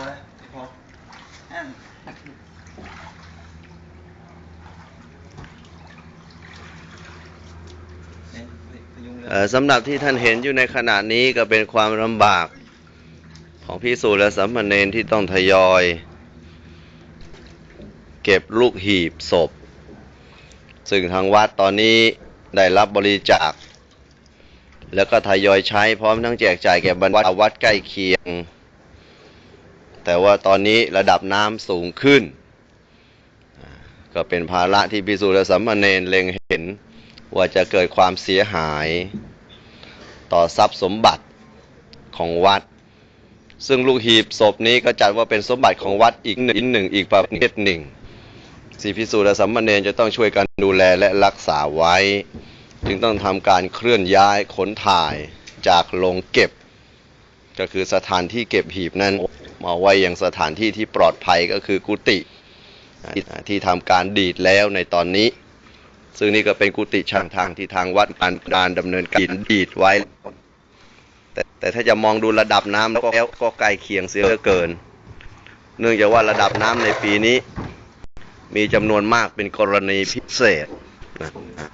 อแล้วพออะเอ๊ะพยุงเรือเอ่อสำหรับที่ท่านเห็นอยู่ในขณะนี้ก็เป็นความลำบากของพิสูจน์และสามเณรที่ต้องทยอย เก็บลูกหีบศพ ซึ่งทางวัดตอนนี้ได้รับบริจาค แล้วก็ทยอยใช้พร้อมทั้งแจกจ่ายแก่บรรดาวัดใกล้เคียง แต่ว่าตอนนี้ระดับน้ำสูงขึ้น ก็เป็นภาระที่พิสูจน์และสามเณรเล็งเห็นว่าจะเกิดความเสียหายต่อทรัพย์สมบัติของวัด ซึ่งลูกหีบศพนี้ก็จัดว่าเป็นสมบัติของวัดอีกหนึ่งอีกหนึ่งอีกประเภทหนึ่งสีพิสูจน์สัมมาเนรจะต้องช่วยกันดูแลและรักษาไว้ จึงต้องทำการเคลื่อนย้ายขนถ่ายจากโรงเก็บ ก็คือสถานที่เก็บหีบนั้น มาไว้ยังสถานที่ที่ปลอดภัยก็คือกุฏิที่ทำการดีดแล้วในตอนนี้ ซึ่งนี่ก็เป็นกุฏิช่างทางที่ทางวัดการการดำเนินการดีดไว้ แต่แต่ถ้าจะมองดูระดับน้ำแล้วก็แล้วก็ใกล้เคียงเสียเหลือเกิน เนื่องจากว่าระดับน้ำในปีนี้ มีจำนวนมากเป็นกรณีพิเศษนะ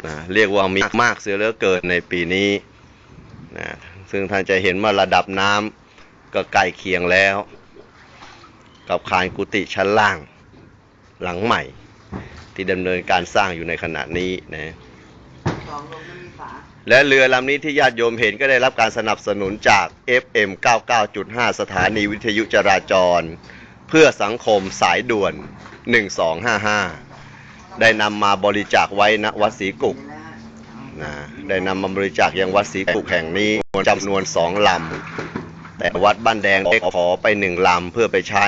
นะเรียกว่ามีมากเสียเหลือเกินในปีนี้นะซึ่งท่านจะเห็นว่าระดับน้ำก็ใกล้เคียงแล้ว กับคานกุฏิชั้นล่างหลังใหม่ ที่ดำเนินการสร้างอยู่ในขณะนี้นะและเรือลำนี้ที่ญาติโยมเห็นก็ได้รับการสนับสนุนจาก FM 99.5 สถานีวิทยุจราจร เพื่อสังคมสายด่วน 1255 ได้นำมาบริจาคไว้ณวัดศรีกุกนะได้นำมาบริจาคยังวัดศรีกุกแห่งนี้จำนวนสองลำ แต่วัดบ้านแดงได้ขอไปหนึ่งลำเพื่อไปใช้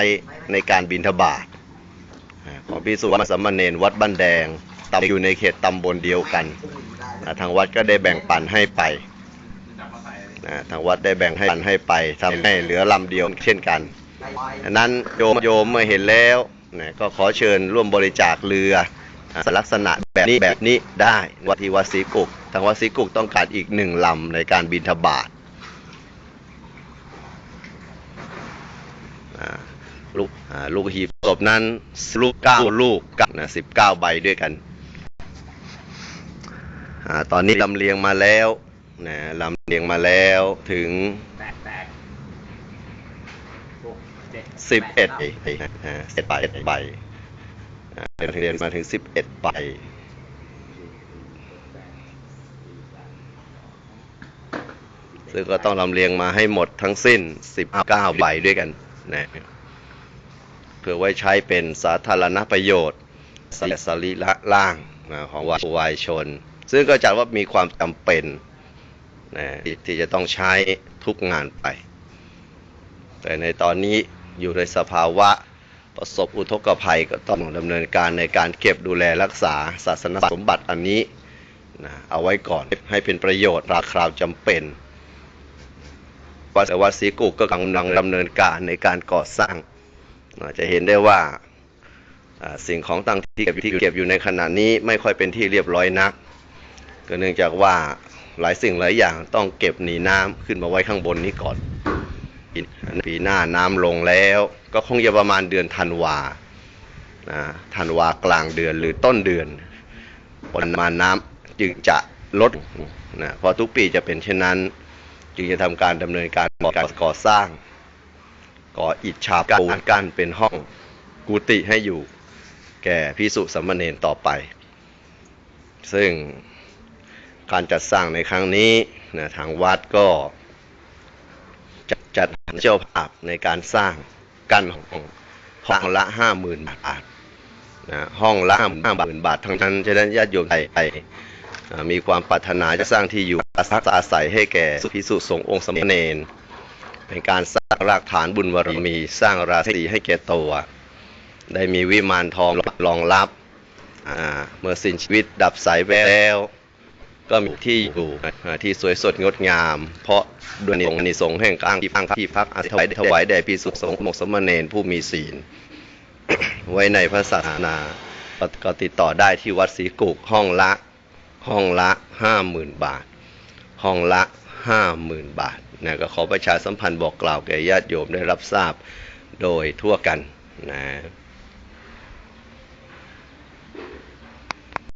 ในการบินทบาทของพิสุมาสามเณรวัดบ้านแดงตำอยู่ในเขตตำบลเดียวกัน ทางวัดก็ได้แบ่งปันให้ไป ทางวัดได้แบ่งให้ปันให้ไปทำให้เหลือลำเดียวเช่นกันนั้นโยมโยมเมื่อเห็นแล้วนะก็ขอเชิญร่วมบริจาคเรือลักษณะแบบนี้แบบนี้ได้วัดที่วัดศรีกุก ทางวัดศรีกุกต้องการอีกหนึ่งลำในการบินทบาทอ่า ลูกอ่าลูกหีบศพนั้นลูกเก้าลูกกันะสิบเก้าใบด้วยกันอ่าตอนนี้ลำเลียงมาแล้วนะลำเลียงมาแล้วถึงแปดแปดหกเจ็ดสิบเอ็ดแปอ่าสิบใบใบอ่าเรียนมาถึงสิบเอ็ดใบซึ่งก็ต้องลำเลียงมาให้หมดทั้งสิ้น 19 ใบด้วยกันนะ พื่อไว้ใช้เป็นสาธารณประโยชน์สสรีระล่างของวายชน ซึ่งก็จัดว่ามีความจำเป็นนะที่จะต้องใช้ทุกงานไป แต่ในตอนนี้อยู่ในสภาวะประสบอุทกภัยก็ต้องดำเนินการในการเก็บดูแลรักษาศาสนสมบัติอันนี้นะเอาไว้ก่อนให้เป็นประโยชน์ราคราวจำเป็นวัดวัดศรีกุกก็กำลังดำเนินการในการก่อสร้าง จะเห็นได้ว่าสิ่งของต่างที่เก็บที่เก็บอยู่ในขณะนี้ไม่ค่อยเป็นที่เรียบร้อยนัก ก็เนื่องจากว่าหลายสิ่งหลายอย่างต้องเก็บหนีน้ำขึ้นมาไว้ข้างบนนี้ก่อนปีหน้าน้ำลงแล้ว ก็คงจะประมาณเดือนธันวาธันวากลางเดือนหรือต้นเดือนปริมาณน้ำจึงจะลดนะเพราะทุกปีจะเป็นเช่นนั้น จึงจะทำการดำเนินการก่อสร้าง ก่ออิฐฉาบปูนกั้นเป็นห้องกุฏิให้อยู่ แก่พิสุสัมมเนรต่อไป ซึ่งการจัดสร้างในครั้งนี้นะทางวัดก็จัดจัดเจ้าภาพในการสร้างกั้นห้องห้องละห้าหมื่นบาทนะห้องละห้าหมื่นบาท ทั้งนั้นฉะนั้นญาติโยมไทยไปมีความปรารถนาจะสร้างที่อยู่อาศัยให้แก่พิสุสงฆ์องค์สมณเณร เป็นการสร้างรากฐานบุญบารมี สร้างราศีให้แก่ตัว ได้มีวิมานทองรองรับ เมื่อสิ้นชีวิตดับสายไปแล้วก็มีที่อยู่ที่สวยสดงดงาม เพราะด้วยนิสงส์แห่งกลางที่พักที่พักอาศัยถวายแด่พิสุสงฆ์มกสมณเณรผู้มีศีล ไว้ในพระศาสนากก็ติดต่อได้ที่วัดศรีกุกห้องละ ห้องละห้าหมื่นบาท ห้องละห้าหมื่นบาท นะก็ขอประชาสัมพันธ์บอกกล่าวแก่ญาติโยมได้รับทราบโดยทั่วกันนะ